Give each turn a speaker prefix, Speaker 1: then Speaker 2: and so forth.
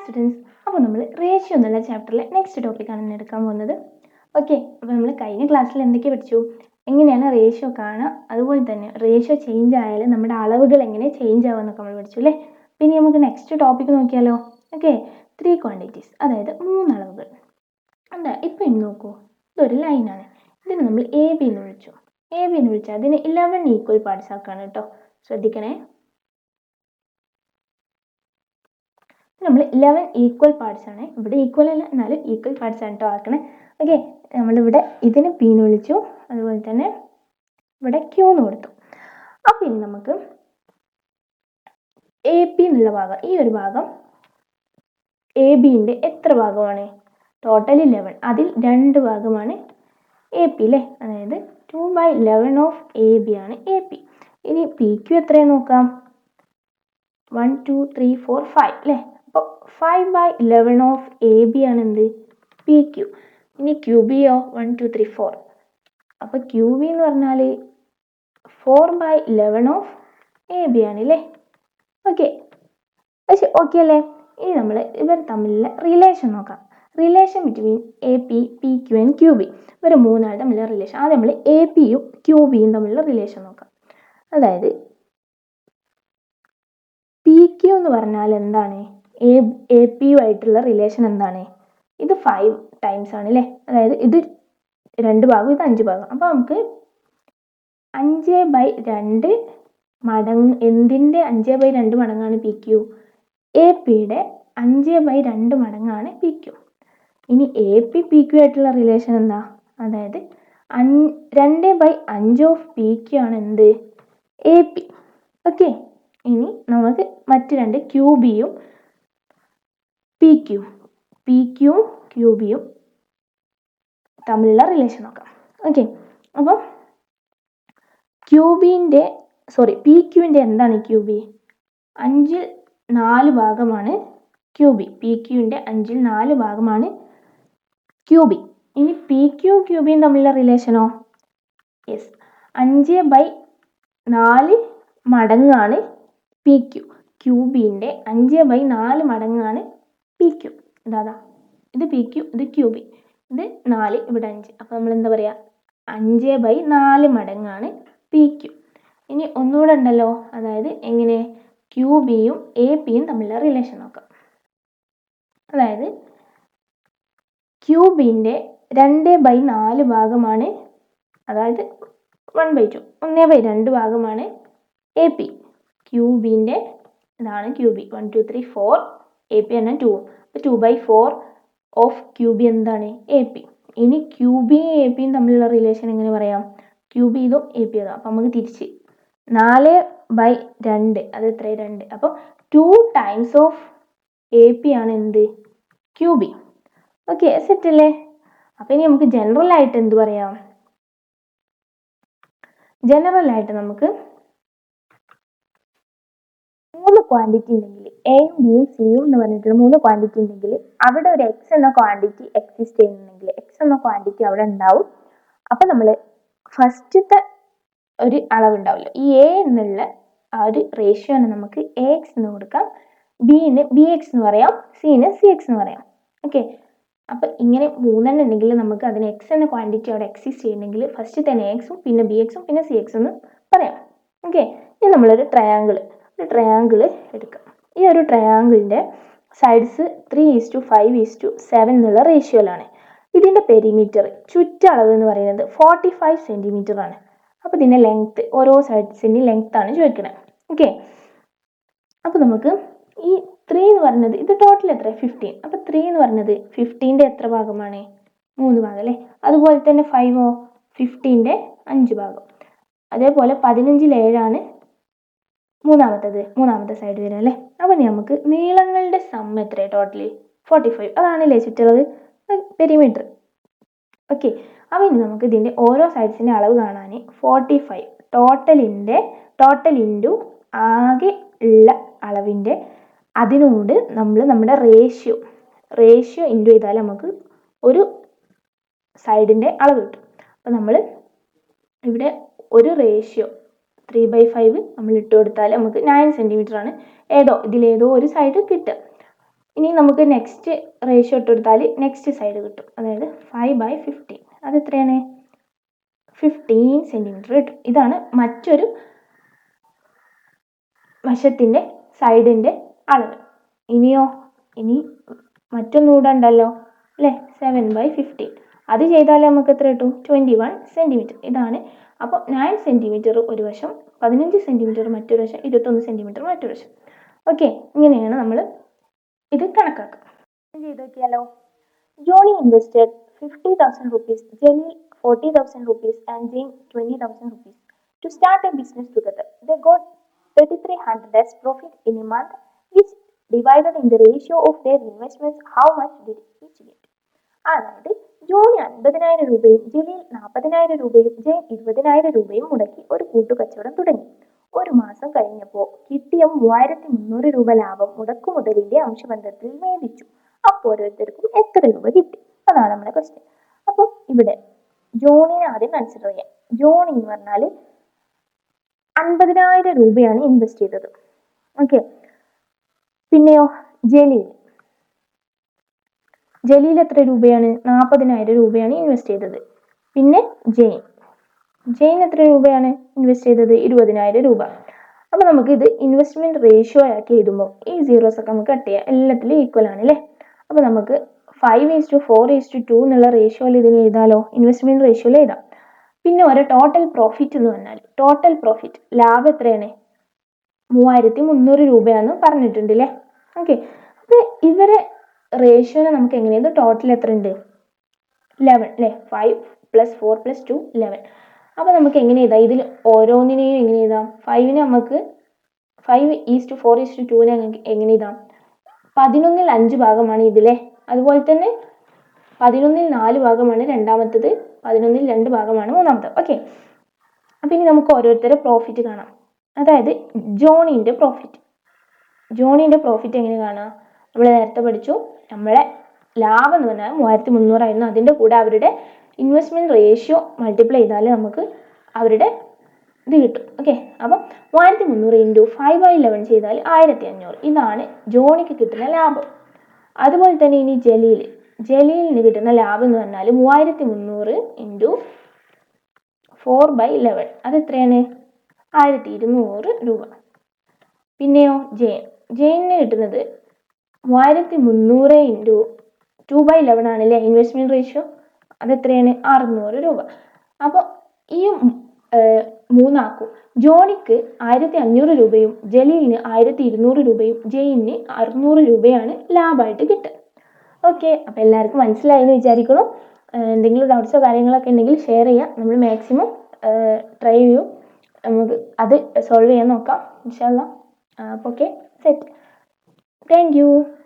Speaker 1: Students അപ്പോൾ നമ്മൾ ratio എന്നുള്ള ചാപ്റ്ററിലെ നെക്സ്റ്റ് ടോപ്പിക്കാണ് ഇന്ന് എടുക്കാൻ പോകുന്നത്. ഓക്കെ അപ്പോൾ നമ്മൾ കഴിഞ്ഞ ക്ലാസ്സിൽ എന്തൊക്കെ പഠിച്ചു? എങ്ങനെയാണ് റേഷ്യോ കാണുക? അതുപോലെ തന്നെ റേഷ്യോ ചേഞ്ച് ആയാൽ നമ്മുടെ അളവുകൾ എങ്ങനെ ചേഞ്ച് ആവുമെന്നൊക്കെ നമ്മൾ പഠിച്ചു അല്ലേ? പിന്നെ നമുക്ക് നെക്സ്റ്റ് ടോപ്പിക്ക് നോക്കിയാലോ? ഓക്കെ ത്രീ ക്വാണ്ടിറ്റീസ് അതായത് മൂന്ന് അളവുകൾ. എന്താ ഇപ്പം ഇനി നോക്കൂ. ഇതൊരു ലൈനാണ് ഇതിന് നമ്മൾ എ ബി എന്ന് വിളിച്ചു. എ ബി എന്ന് വിളിച്ചാൽ അതിന് ഇലവൻ ഈക്വൽ പാർട്സ് ആക്കാണ് കേട്ടോ. ശ്രദ്ധിക്കണേ. നമ്മൾ ഇലവൻ ഈക്വൽ പാർട്സ് ആണ്. ഇവിടെ ഈക്വൽ അല്ല എന്നാലും ഈക്വൽ പാർട്സ് ആണ് കേട്ടോ ആക്കണേ. ഓക്കെ നമ്മളിവിടെ ഇതിന് പി എന്ന് വിളിച്ചു. അതുപോലെ തന്നെ ഇവിടെ ക്യൂ എന്ന് കൊടുത്തു. അപ്പം ഇനി നമുക്ക് എ പി എന്നുള്ള ഭാഗം ഈ ഒരു ഭാഗം എ ബിന്റെ എത്ര ഭാഗമാണ്? ടോട്ടൽ ഇലവൻ അതിൽ രണ്ട് ഭാഗമാണ് എ പി അല്ലേ അതായത് two by eleven of A B ആണ് എ പി ഇനി പി ക്യു എത്രയാണ് നോക്കാം? One two three four five അല്ലേ അപ്പോൾ five by eleven of A B ആണ് എന്ത് പി ക്യു ഇനി ക്യു ബിയോ വൺ ടു ത്രീ ഫോർ അപ്പോൾ ക്യു ബി എന്ന് പറഞ്ഞാൽ four by eleven of A B ആണ് അല്ലേ ഓക്കെ പക്ഷെ ഓക്കെ അല്ലേ? ഇനി നമ്മൾ ഇവർ തമ്മിലുള്ള റിലേഷൻ നോക്കാം. Relation between A P P Q and Q B ഇവർ മൂന്നാൾ തമ്മിലുള്ള റിലേഷൻ ആദ്യം നമ്മൾ എ പിയും ക്യു ബിയും തമ്മിലുള്ള റിലേഷൻ നോക്കാം. അതായത് പി ക്യു എന്ന് പറഞ്ഞാൽ എന്താണ്? എ എ പി യു ആയിട്ടുള്ള റിലേഷൻ എന്താണ്? ഇത് ഫൈവ് ടൈംസ് ആണ് അല്ലേ അതായത് ഇത് രണ്ട് ഭാഗം ഇത് അഞ്ച് ഭാഗം. അപ്പോൾ നമുക്ക് അഞ്ച് ബൈ രണ്ട് മടങ്ങ് എന്തിന്റെ അഞ്ച് ബൈ രണ്ട് മടങ്ങാണ് പി ക്യു എ പിയുടെ അഞ്ച് ബൈ രണ്ട് മടങ്ങാണ് പി ക്യു ഇനി എ പി പി ക്യു ആയിട്ടുള്ള റിലേഷൻ എന്താ? അതായത് അഞ്ച് രണ്ട് ബൈ അഞ്ച് ഓഫ് പി ക്യു ആണ് എന്ത്? എ പി ഓക്കെ ഇനി നമുക്ക് മറ്റ് രണ്ട് ക്യൂ ബിയും ക്യു പി ക്യൂവും ക്യൂ ബിയും തമ്മിലുള്ള റിലേഷൻ നോക്കാം. ഓക്കെ അപ്പം ക്യൂ ബിന്റെ സോറി പി ക്യൂവിന്റെ എന്താണ് ക്യൂ ബി അഞ്ചിൽ നാല് ഭാഗമാണ് ക്യൂ ബി പി ക്യൂവിന്റെ അഞ്ചിൽ നാല് ഭാഗമാണ് ക്യൂ ബി ഇനി പി ക്യൂ ക്യൂ ബിയും തമ്മിലുള്ള റിലേഷനോ യെസ് അഞ്ച് ബൈ നാല് മടങ്ങാണ് പി ക്യൂ ക്യൂ ബിന്റെ അഞ്ച് ബൈ നാല് മടങ്ങാണ് പി ക്യു ഇതാ ഇത്. പി ക്യു ഇത് ക്യൂ ബി ഇത് നാല് ഇവിടെ അഞ്ച്. അപ്പോൾ നമ്മൾ എന്താ പറയുക അഞ്ച് ബൈ നാല് മടങ്ങാണ് പി ക്യു ഇനി ഒന്നുകൂടെ ഉണ്ടല്ലോ. അതായത് എങ്ങനെ? ക്യൂ ബിയും എ പിയും തമ്മിലുള്ള റിലേഷൻ നോക്കാം. അതായത് ക്യൂബിന്റെ രണ്ട് ബൈ നാല് ഭാഗമാണ്. അതായത് വൺ ബൈ ടു ഒന്ന് ബൈ രണ്ട് ഭാഗമാണ് എ പി ക്യൂബിന്റെ ഇതാണ് Q B one two three four A P ആണ് ടു അപ്പോൾ two by four of Q B എന്താണ്? എ പി ഇനി ക്യൂബിയും എ പിയും തമ്മിലുള്ള റിലേഷൻ എങ്ങനെ പറയാം? ക്യൂബി ഇതും എ പി ഇതും. അപ്പം നമുക്ക് തിരിച്ച് നാല് ബൈ രണ്ട്. അത് എത്ര രണ്ട്. അപ്പോൾ two times of A P ആണ് എന്ത്? ക്യൂബി ഓക്കെ സെറ്റ് അല്ലേ? അപ്പം ഇനി നമുക്ക് ജനറൽ ആയിട്ട് എന്ത് പറയാം? ജനറൽ ആയിട്ട് നമുക്ക് മൂന്ന് ക്വാണ്ടിറ്റി ഉണ്ടെങ്കിൽ എയും ബിയും സിയും എന്ന് പറഞ്ഞിട്ടുള്ള മൂന്ന് ക്വാണ്ടിറ്റി ഉണ്ടെങ്കിൽ അവിടെ ഒരു എക്സ് എന്ന ക്വാണ്ടിറ്റി എക്സിസ്റ്റ് ചെയ്യുന്നുണ്ടെങ്കിൽ എക്സ് എന്ന ക്വാണ്ടിറ്റി അവിടെ ഉണ്ടാവും. അപ്പം നമ്മൾ ഫസ്റ്റത്തെ ഒരു അളവുണ്ടാവില്ല? ഈ എ എന്നുള്ള ആ ഒരു റേഷ്യോനെ നമുക്ക് എ എക്സ് എന്ന് കൊടുക്കാം. ബിന് ബി എക്സ് എന്ന് പറയാം. സിന് സി എക്സ് എന്ന് പറയാം. ഓക്കെ അപ്പോൾ ഇങ്ങനെ മൂന്നെണ്ണം ഉണ്ടെങ്കിൽ നമുക്ക് അതിന് എക്സ് എന്ന ക്വാണ്ടിറ്റി അവിടെ എക്സിസ്റ്റ് ചെയ്യുന്നെങ്കിൽ ഫസ്റ്റ് തന്നെ എക്സും പിന്നെ ബി എക്സും പിന്നെ സി എക്സും എന്ന് പറയാം. ഓക്കെ ഇനി നമ്മളൊരു ട്രയാങ്കിൾ ട്രയാങ്കിൾ എടുക്കാം. ഈ ഒരു ട്രയാങ്കിളിന്റെ sides three is to five is to seven എന്നുള്ള റേഷ്യോയിലാണ് ഇതിന്റെ പെരിമീറ്റർ ചുറ്റളവ് എന്ന് പറയുന്നത് ഫോർട്ടി ഫൈവ് സെന്റിമീറ്റർ ആണ്. അപ്പോൾ ഇതിന്റെ ലെങ്ത്ത് ഓരോ സൈഡ്സിന്റെ ലെങ്ത് ആണ് ചോദിക്കുന്നത് ഓക്കെ അപ്പോൾ നമുക്ക് ഈ ത്രീ എന്ന് പറയുന്നത് ഇത് ടോട്ടൽ എത്ര ഫിഫ്റ്റീൻ അപ്പോൾ ത്രീ എന്ന് പറയുന്നത് ഫിഫ്റ്റീന്റെ എത്ര ഭാഗമാണ്? മൂന്ന് ഭാഗം അല്ലേ? അതുപോലെ തന്നെ ഫൈവോ ഫിഫ്റ്റീന്റെ അഞ്ച് ഭാഗം. അതേപോലെ പതിനഞ്ചിൽ ഏഴാണ് മൂന്നാമത്തത് മൂന്നാമത്തെ സൈഡ് വരും അല്ലേ? ഇനി നമുക്ക് നീളങ്ങളുടെ സം എത്ര ടോട്ടലി ഫോർട്ടി ഫൈവ് അതാണല്ലേ ചുറ്റളവ്? പെരിമീറ്റർ ഓക്കെ അപ്പോൾ ഇനി നമുക്ക് ഇതിന്റെ ഓരോ സൈഡ്സിന്റെ അളവ് കാണാൻ ഫോർട്ടി ഫൈവ് ടോട്ടലിന്റെ ടോട്ടൽ ഇന്റു ആകെ ഉള്ള അളവിന്റെ അതിനോട് നമ്മൾ നമ്മുടെ റേഷ്യോ റേഷ്യോ ഇന്റു ചെയ്താൽ നമുക്ക് ഒരു സൈഡിന്റെ അളവ് കിട്ടും. അപ്പോൾ നമ്മൾ ഇവിടെ ഒരു റേഷ്യോ ത്രീ ബൈ ഫൈവ് നമ്മൾ ഇട്ട് കൊടുത്താൽ നമുക്ക് നയൻ ആണ്. ഏതോ ഇതിലേതോ ഒരു സൈഡ് കിട്ടുക ഇനി നമുക്ക് നെക്സ്റ്റ് റേഷ്യോ ഇട്ട് കൊടുത്താൽ നെക്സ്റ്റ് സൈഡ് കിട്ടും. അതായത് ഫൈവ് ബൈ ഫിഫ്റ്റീൻ അത് എത്രയാണ്? ഫിഫ്റ്റീൻ സെന്റിമീറ്റർ കിട്ടും ഇതാണ് മറ്റൊരു വശത്തിന്റെ സൈഡിന്റെ അളവ്. ഇനിയോ? ഇനി മറ്റൊന്നുകൂടെ ഉണ്ടല്ലോ. അല്ലേ? സെവൻ ബൈ ഫിഫ്റ്റീൻ അത് ചെയ്താൽ നമുക്ക് എത്ര കിട്ടും? ട്വന്റി വൺ സെന്റിമീറ്റർ ഇതാണ്. അപ്പോൾ നയൻ സെന്റിമീറ്റർ ഒരു വശം പതിനഞ്ച് സെന്റിമീറ്റർ മറ്റൊരു വശം ഇരുപത്തൊന്ന് സെന്റിമീറ്റർ മറ്റൊരു വശം. ഓക്കെ ഇങ്ങനെയാണ് നമ്മൾ ഇത് കണക്കാക്കുക. ചെയ്ത് നോക്കിയാലോ Johnny invested fifty thousand rupees Jaleel forty thousand rupees and Jane twenty thousand rupees to start a business together the got thirty three hundred as profit in a month which divided in the ratio of their investments how much did each get അതായത് Johnny അൻപതിനായിരം രൂപയും ജലീൽ നാൽപ്പതിനായിരം രൂപയും ജയൻ ഇരുപതിനായിരം രൂപയും മുടക്കി ഒരു കൂട്ടുകച്ചവടം തുടങ്ങി. ഒരു മാസം കഴിഞ്ഞപ്പോൾ കിട്ടിയ മൂവായിരത്തി മുന്നൂറ് രൂപ ലാഭം മുടക്കുമുതലിന്റെ അംശബന്ധത്തിൽ മേടിച്ചു അപ്പോൾ ഓരോരുത്തർക്കും എത്ര രൂപ കിട്ടി? അതാണ് നമ്മുടെ ക്വസ്റ്റ്യൻ അപ്പം ഇവിടെ ജോണിനെ ആദ്യം കൺസിഡർ ചെയ്യാം. ജോണി എന്ന് പറഞ്ഞാൽ അൻപതിനായിരം രൂപയാണ് ഇൻവെസ്റ്റ് ചെയ്തത്. ഓക്കെ പിന്നെയോ ജലീൽ. ജലീൽ എത്ര രൂപയാണ്? നാൽപ്പതിനായിരം രൂപയാണ് ഇൻവെസ്റ്റ് ചെയ്തത്. പിന്നെ ജെയിൻ. ജെയിൻ എത്ര രൂപയാണ് ഇൻവെസ്റ്റ് ചെയ്തത്? ഇരുപതിനായിരം രൂപ. അപ്പോൾ നമുക്ക് ഇത് ഇൻവെസ്റ്റ്മെന്റ് റേഷ്യോ ആക്കി എഴുതുമ്പോൾ ഈ സീറോസ് ഒക്കെ നമുക്ക് കട്ട് ചെയ്യാം. എല്ലാത്തിലും ഈക്വൽ ആണ് അല്ലേ അപ്പോൾ നമുക്ക് five is to four is to two എന്നുള്ള റേഷ്യോയിൽ ഇതിന് എഴുതാലോ? ഇൻവെസ്റ്റ്മെന്റ് റേഷ്യോയിൽ എഴുതാം. പിന്നെ ഒരു ടോട്ടൽ പ്രോഫിറ്റ് എന്ന് പറഞ്ഞാൽ ടോട്ടൽ പ്രോഫിറ്റ് ലാഭം എത്രയാണ്? മൂവായിരത്തി മുന്നൂറ് രൂപയാണെന്ന് പറഞ്ഞിട്ടുണ്ട് അല്ലേ ഓക്കെ അപ്പോൾ ഇവരെ റേഷ്യോനെ നമുക്ക് എങ്ങനെയാണ് ടോട്ടൽ എത്ര ഉണ്ട്? ലെവൻ അല്ലേ? Five plus four plus two eleven അപ്പോൾ നമുക്ക് എങ്ങനെ എഴുതാം? ഇതിൽ ഓരോന്നിനെയും എങ്ങനെ എഴുതാം? ഫൈവിനെ നമുക്ക് five is to four is to two എങ്ങനെ എഴുതാം? പതിനൊന്നിൽ അഞ്ച് ഭാഗമാണ് ഇതിലെ. അതുപോലെ തന്നെ പതിനൊന്നിൽ നാല് ഭാഗമാണ് രണ്ടാമത്തത്. പതിനൊന്നിൽ രണ്ട് ഭാഗമാണ് മൂന്നാമത്തത്. ഓക്കെ അപ്പം ഇനി നമുക്ക് ഓരോരുത്തരെ പ്രോഫിറ്റ് കാണാം. അതായത് ജോണിന്റെ പ്രോഫിറ്റ് ജോണിന്റെ പ്രോഫിറ്റ് എങ്ങനെ കാണാം? നമ്മൾ നേരത്തെ പഠിച്ചു. നമ്മളെ ലാഭം എന്ന് പറഞ്ഞാൽ മൂവായിരത്തി മുന്നൂറായിരുന്നു അതിന്റെ കൂടെ അവരുടെ ഇൻവെസ്റ്റ്മെന്റ് റേഷ്യോ മൾട്ടിപ്ലൈ ചെയ്താൽ നമുക്ക് അവരുടെ ഇത് കിട്ടും. ഓക്കെ അപ്പം മൂവായിരത്തി മുന്നൂറ് ഇന്റു ഫൈവ് ബൈ ഇലവൻ ചെയ്താൽ ആയിരത്തി അഞ്ഞൂറ്. ഇതാണ് ജോണിക്ക് കിട്ടുന്ന ലാഭം. അതുപോലെ തന്നെ ഇനി ജലീൽ ജലീലിന് കിട്ടുന്ന ലാഭം എന്ന് പറഞ്ഞാൽ മൂവായിരത്തി മുന്നൂറ് ഇന്റു ഫോർ ബൈ ഇലവൻ അത് എത്രയാണ്? ആയിരത്തി ഇരുന്നൂറ് രൂപ. പിന്നെയോ ജെയിൻ. ജെയിനിന് കിട്ടുന്നത് മൂവായിരത്തി മുന്നൂറ് ഇന്റു ടു ബൈ ഇലവൻ ആണല്ലേ ഇൻവെസ്റ്റ്മെന്റ് റേഷ്യോ അതെത്രയാണ്? അറുന്നൂറ് രൂപ. അപ്പോൾ ഈ മൂന്നാക്കും. ജോണിക്ക് ആയിരത്തി അഞ്ഞൂറ് രൂപയും ജലീലിന് ആയിരത്തി ഇരുന്നൂറ് രൂപയും ജെയിന് അറുന്നൂറ് രൂപയാണ് ലാഭമായിട്ട് കിട്ടുക. ഓക്കെ അപ്പോൾ എല്ലാവർക്കും മനസ്സിലായി എന്ന് വിചാരിക്കണം എന്തെങ്കിലും ഡൗട്ട്സോ കാര്യങ്ങളൊക്കെ ഉണ്ടെങ്കിൽ ഷെയർ ചെയ്യാം. നമ്മൾ മാക്സിമം ട്രൈ ചെയ്യും. നമുക്ക് അത് സോൾവ് ചെയ്യാൻ നോക്കാം. ഇൻഷാല്ല അപ്പോൾ ഓക്കെ സെറ്റ് Thank you.